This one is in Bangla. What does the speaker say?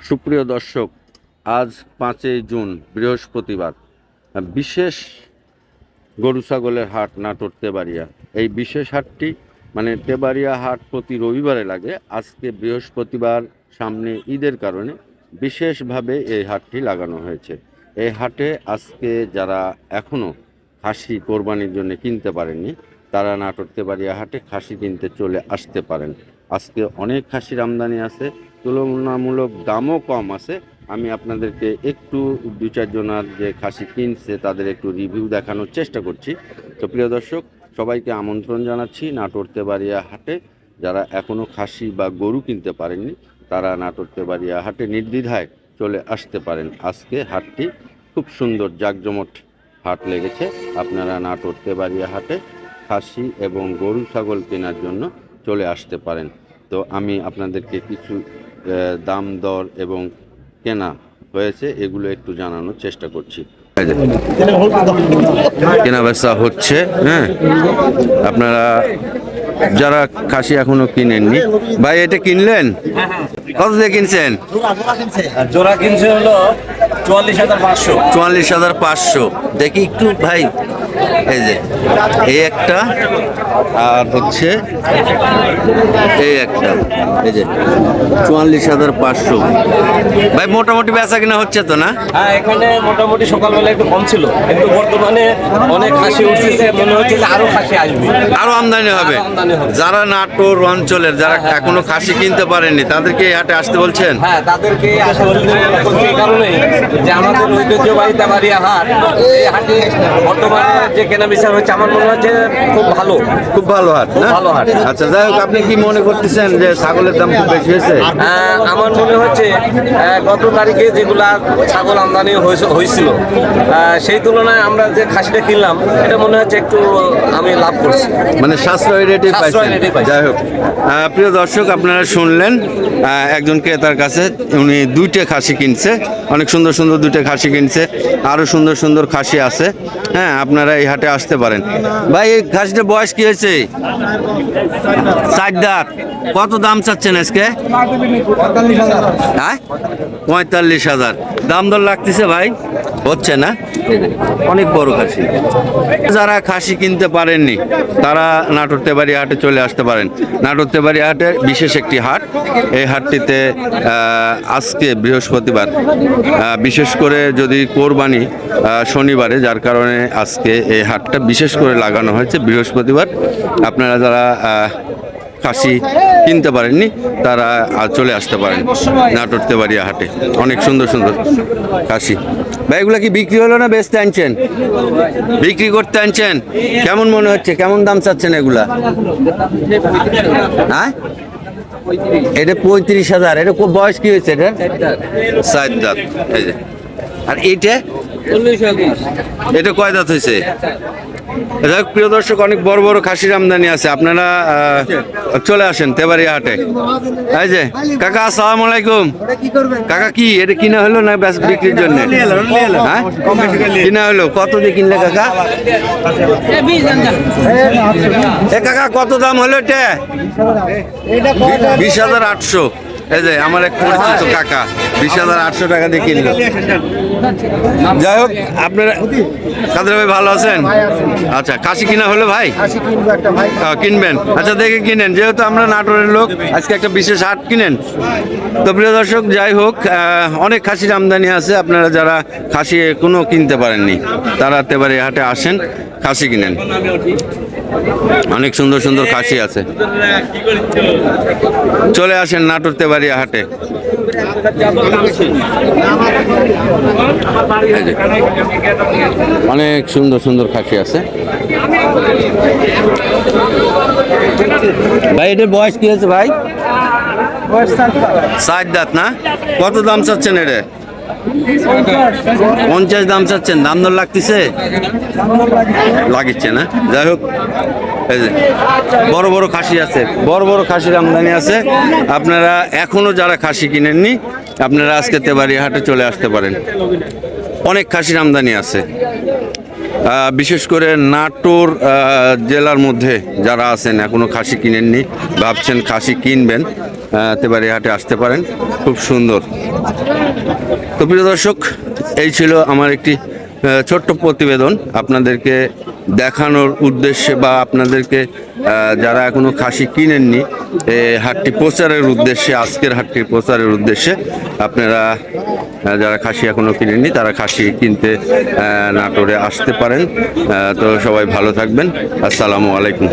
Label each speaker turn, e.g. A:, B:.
A: সুপ্রিয় দর্শক, আজ পাঁচই জুন, বৃহস্পতিবার। বিশেষ গরু ছাগলের হাট নাটোর তেবাড়িয়া এই বিশেষ হাটটি মানে তেবাড়িয়া হাট প্রতি রবিবারে লাগে। আজকে বৃহস্পতিবার, সামনে ঈদের কারণে বিশেষভাবে এই হাটটি লাগানো হয়েছে। এই হাটে আজকে যারা এখনও খাসি কোরবানির জন্য কিনতে পারেননি, তারা নাটোর তেবাড়িয়া হাটে খাসি কিনতে চলে আসতে পারেন। আজকে অনেক খাসির আমদানি আছে তুলনামূলক দামও কম আছে। আমি আপনাদেরকে একটু দু চারজনার যে খাসি কিনছে, তাদের একটু রিভিউ দেখানোর চেষ্টা করছি। তো প্রিয় দর্শক, সবাইকে আমন্ত্রণ জানাচ্ছি নাটোর তেবাড়িয়া হাটে। যারা এখনও খাসি বা গরু কিনতে পারেননি, তারা নাটোর তেবাড়িয়া হাটে নির্দ্বিধায় চলে আসতে পারেন। আজকে হাটটি খুব সুন্দর জাকজমট হাট লেগেছে। আপনারা নাটোর তেবাড়িয়া হাটে খাসি এবং গরু, ছাগল কেনার জন্য চলে আসতে পারেন। তো আমি আপনাদেরকে কিছু দাম দর এবং কেনা হয়েছে এগুলো একটু জানানোর চেষ্টা করছি। কেনা বেচা হচ্ছে হ্যাঁ? আপনারা যারা খাসি এখনও কিনেননি ভাই এটা কিনলেন? কত দিয়ে কিনছেন?
B: জোড়া কিনছে হলো চুয়াল্লিশ হাজার পাঁচশো।
A: চুয়াল্লিশ হাজার পাঁচশো। দেখি একটু ভাই এই যে এই একটা আর হচ্ছে এই একটা এই যে চুয়াল্লিশ হাজার পাঁচশো। ভাই মোটামুটি বেচা কিনা হচ্ছে তো না?
B: হ্যাঁ এখানে মোটামুটি সকালবেলা একটু কম ছিল কিন্তু বর্তমানে অনেক খাসি উঠতেছে মনে হচ্ছে যে আরও খাসি আসবে।
A: আরও আমদানি হবে। যারা নাটোর অঞ্চলের যারা এখনও খাসি কিনতে পারেননি তাদেরকে এই হাটে আসতে বলছেন?
B: হ্যাঁ তাদেরকে আসা করছি এই কারণেই। যে আমাদের ঐতিহ্যবাহী তেবাড়িয়া হাট এই হাটে বর্তমানে যে কেনা বিচার হচ্ছে আমার মনে হচ্ছে খুব ভালো।
A: খুব ভালো হাট না?
B: ভালো হাট।
A: আচ্ছা যাই হোক আপনি কি মনে করতেছেন যে ছাগলের দাম খুব বেশি হয়েছে?
B: আমার মনে হচ্ছে গত তারিখে যেগুলা ছাগল আমদানি হয়েছে- হয়েছিল সেই তুলনায় আমরা যে খাসিটা কিনলাম এটা মনে হচ্ছে একটু আমি লাভ করছি।
A: মানে সাশ্রয় রেটে। যাই হোক প্রিয় দর্শক আপনারা শুনলেন একজন ক্রেতার কাছে উনি দুইটা খাসি কিনছে অনেক সুন্দর সুন্দর দুইটা খাসি কিনছে আরও সুন্দর সুন্দর খাসি আছে। হ্যাঁ আপনারা এই হাটে আসতে পারেন। ভাই, এই খাসিটা বয়স কি হয়েছে? কত দাম চাচ্ছেন আজকে? হ্যাঁ? পঁয়তাল্লিশ হাজার। দাম দর লাগতেছে ভাই? হচ্ছে না? অনেক বড় খাসি। যারা খাসি কিনতে পারেননি, তারা নাটোর তেবাড়ি হাটে চলে আসতে পারেন। নাটোর তেবাড়ি হাটে বিশেষ একটি হাট। এই হাটটিতে আজকে বৃহস্পতিবার বিশেষ করে যদি কোরবানি শনিবারে, যার কারণে আজকে এই হাটটা বিশেষ করে লাগানো হয়েছে বৃহস্পতিবার। আপনারা যারা খাসি কিনতে পারেননি তারা চলে আসতে পারেন নাটোর তেবাড়িয়া হাটে। অনেক সুন্দর সুন্দর খাসি ভাই এগুলা কি বিক্রি হলো না বেচতে আনছেন? বিক্রি করতে আনছেন? কেমন মনে হচ্ছে? কেমন দাম চাচ্ছেন এগুলা? হ্যাঁ? এটা পঁয়ত্রিশ হাজার। এটা খুব বয়স কি হয়েছে এটা? সাত দাঁত। এই যে। আর এইটা এটা কয় দাঁত হয়েছে? যাই হোক, প্রিয় দর্শক অনেক বড় বড় খাসির আমদানি আছে। আপনারা চলে আসেন তেবাড়িয়া হাটে এই যে কাকা আসসালামু আলাইকুম। কাকা কি? এটা কিনা হলো না ব্যাস বিক্রির জন্য? হ্যাঁ? কিনা হলো? কত দিয়ে কিনলে কাকা? এ কাকা কত দাম হলো এটা? বিশ হাজার আটশো। এই যে আমার এক পরিচিত কাকা বিশ হাজার আটশো টাকা দিয়ে কিনলো। যাই হোক আপনারা কাদের ভাই ভালো আছেন? আচ্ছা খাসি কিনা হলো ভাই? কিনবেন। আচ্ছা দেখে কিনেন। যেহেতু আমরা নাটোরের লোক আজকে একটা বিশেষ হাট কিনেন। তো প্রিয় দর্শক যাই হোক অনেক খাসির আমদানি আছে। আপনারা যারা খাসি কোনো কিনতে পারেননি তারা এবারে হাটে আসেন খাসি কিনেন। অনেক সুন্দর সুন্দর খাসি আছে। চলে আসেন নাটোর তেবাড়িয়া হাটে। অনেক সুন্দর সুন্দর খাসি আছে। ভাই এটার বয়স কি হয়েছে ভাই? ষাট দাঁত না? কত দাম চাচ্ছেন এটা? পঞ্চাশ দাম চাচ্ছেন, দাম দর লাগতেছে? লাগিচ্ছে না। যাই হোক বড় বড় খাসি আছে, বড় বড় খাসির আমদানি আছে। আপনারা এখনও যারা খাসি কিনেননি, আপনারা আজকে তেবাড়ি হাটে চলে আসতে পারেন। অনেক খাসির আমদানি আছে। বিশেষ করে নাটোর জেলার মধ্যে যারা আছেন, এখনও খাসি কিনেননি, ভাবছেন খাসি কিনবেন। তেবাড়ি হাটে আসতে পারেন। খুব সুন্দর। তো প্রিয় দর্শক, এই ছিল আমার একটি ছোট্ট প্রতিবেদন আপনাদেরকে দেখানোর উদ্দেশ্যে বা আপনাদেরকে যারা এখনও খাসি কিনেননি হাটটি প্রচারের উদ্দেশ্যে, আজকের হাটটি প্রচারের উদ্দেশ্যে আপনারা যারা খাসি এখনও কিনেননি, তারা খাসি কিনতে নাটোরে আসতে পারেন। তো সবাই ভালো থাকবেন। আসসালামু আলাইকুম।